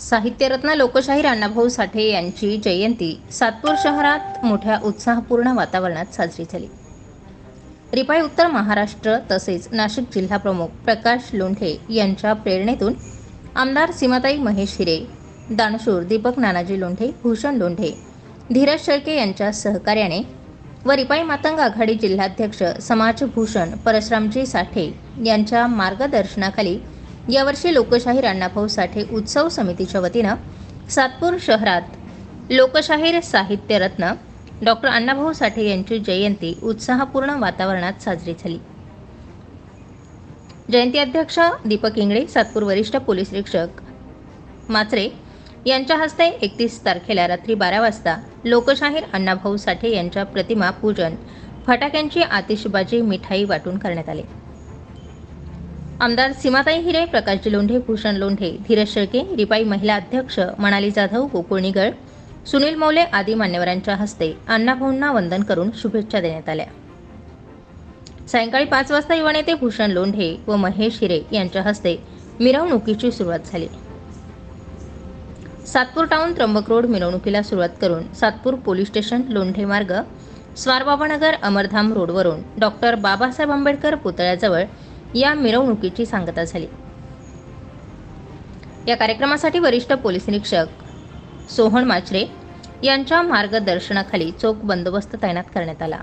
साहित्यरत्न लोकशाहीर अण्णाभाऊ साठे यांची जयंती सातपूर शहरात मोठ्या उत्साहपूर्ण वातावरणात साजरी झाली. रिपाई उत्तर महाराष्ट्र तसेच नाशिक जिल्हा प्रमुख प्रकाश लोंढे यांच्या प्रेरणेतून आमदार सीमाताई महेश हिरे दानशूर दीपक नानाजी लोंढे भूषण लोंढे धीरज शेळके यांच्या सहकार्याने व रिपाई मातंग आघाडी जिल्हाध्यक्ष समाजभूषण परशरामजी साठे यांच्या मार्गदर्शनाखाली यावर्षी लोकशाहीर अण्णाभाऊ साठे उत्सव समितीच्या वतीनं सातपूर शहरात लोकशाहीर साहित्यरत्न डॉक्टर अण्णाभाऊ साठे यांची जयंती उत्साहपूर्ण वातावरणात साजरी झाली. जयंती अध्यक्ष दीपक इंगळे सातपूर वरिष्ठ पोलीस निरीक्षक मात्रे यांच्या हस्ते एकतीस तारखेला रात्री बारा वाजता लोकशाहीर अण्णाभाऊ साठे यांच्या प्रतिमा पूजन फटाक्यांची आतिषबाजी मिठाई वाटून करण्यात आले. आमदार सीमाताई हिरे प्रकाशजी लोंढे भूषण लोंढे धीरज शेळके रिपाई महिला अध्यक्ष मणाली जाधव गोकुळ निगळ सुनील मौले आदी मान्यवरांच्या हस्ते अण्णाभाऊंना वंदन करून शुभेच्छा देण्यात आल्या. सायंकाळी पाच वाजता युवा नेते भूषण लोंढे व महेश हिरे यांच्या हस्ते मिरवणुकीची सुरुवात झाली. सातपूर टाऊन त्र्यंबक रोड मिरवणुकीला सुरुवात करून सातपूर पोलीस स्टेशन लोंढे मार्ग स्वारबाबानगर अमरधाम रोडवरून डॉक्टर बाबासाहेब आंबेडकर पुतळ्याजवळ या मिरवणुकीची सांगता झाली. या कार्यक्रमासाठी वरिष्ठ पोलीस निरीक्षक सोहन माचरे यांच्या मार्गदर्शनाखाली चोख बंदोबस्त तैनात करण्यात आला.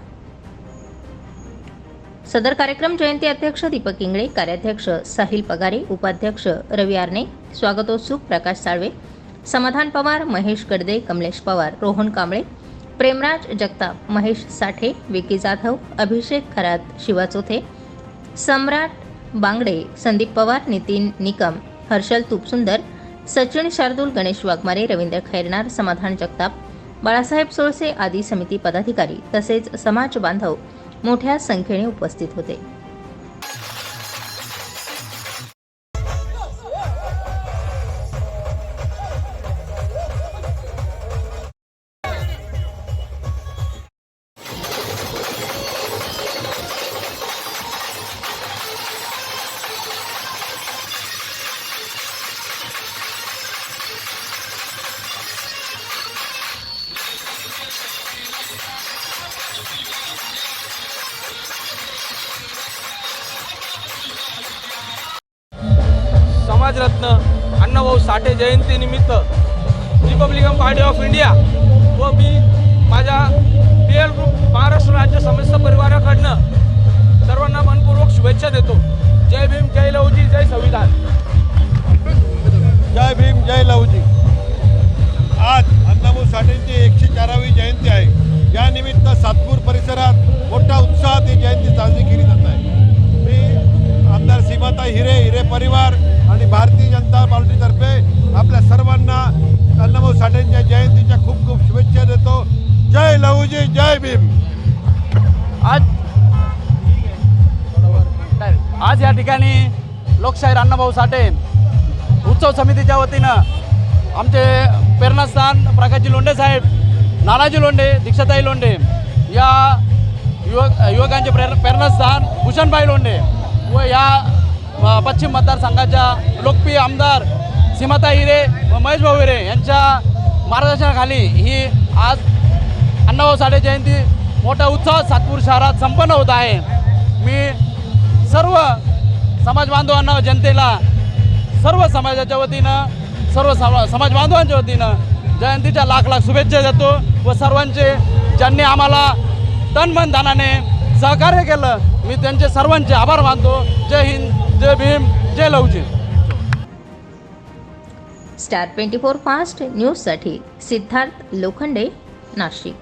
सदर कार्यक्रम जयंती अध्यक्ष दीपक इंगळे कार्याध्यक्ष साहिल पगारे उपाध्यक्ष रवी आरणे स्वागतोत्सुक प्रकाश साळवे समाधान पवार महेश गडदे कमलेश पवार रोहन कांबळे प्रेमराज जगताप महेश साठे विकी जाधव अभिषेक खरात शिवा चोथे सम्राट बांगडे संदीप पवार नितीन निकम हर्षल तुपसुंदर सचिन शार्दूल गणेश वाघमारे रवींद्र खैरनार समाधान जगताप बाळासाहेब सोळसे आदी समिती पदाधिकारी तसेच समाज बांधव मोठ्या संख्येने उपस्थित होते. समाजरत्न अण्णाभाऊ साठे जयंतीनिमित्त रिपब्लिकन पार्टी ऑफ इंडिया व मी माझ्या पी एल ग्रुप महाराष्ट्र राज्य समस्त परिवाराकडनं सर्वांना मनपूर्वक शुभेच्छा देतो. जय भीम जय लवजी जय संविधान. जय भीम जय लवजी आज अण्णाभाऊ साठेंची एकशे चारावी जयंती आहे. यानिमित्त सातपूर भीम आज आज या ठिकाणी लोकशाहीर अण्णाभाऊ साठे उत्सव समितीच्या वतीनं आमचे प्रेरणास्थान प्रकाशजी लोंढे साहेब नानाजी लोंढे दीक्षाताई लोंढे या युवक युवकांचे प्रेर प्रेरणास्थान भूषणभाई लोंढे व या पश्चिम मतदारसंघाच्या लोकप्रिय आमदार सीमाताई हिरे व महेश भाऊ हिरे यांच्या मार्गदर्शनाखाली ही आज अण्णाभाऊ साठे जयंती. मोठा उत्सव सातपूर शहरात संपन्न होत आहे. मी सर्व समाज बांधवांना जनतेला सर्व समाजाच्या वतीनं सर्व समा समाज बांधवांच्या वतीनं जयंतीच्या लाख लाख शुभेच्छा देतो व सर्वांचे ज्यांनी आम्हाला तन मन धनाने सहकार्य केलं मी त्यांचे सर्वांचे आभार मानतो. जय हिंद जय भीम जय Lavji star twenty four fast न्यूजसाठी सिद्धार्थ लोखंडे नाशिक.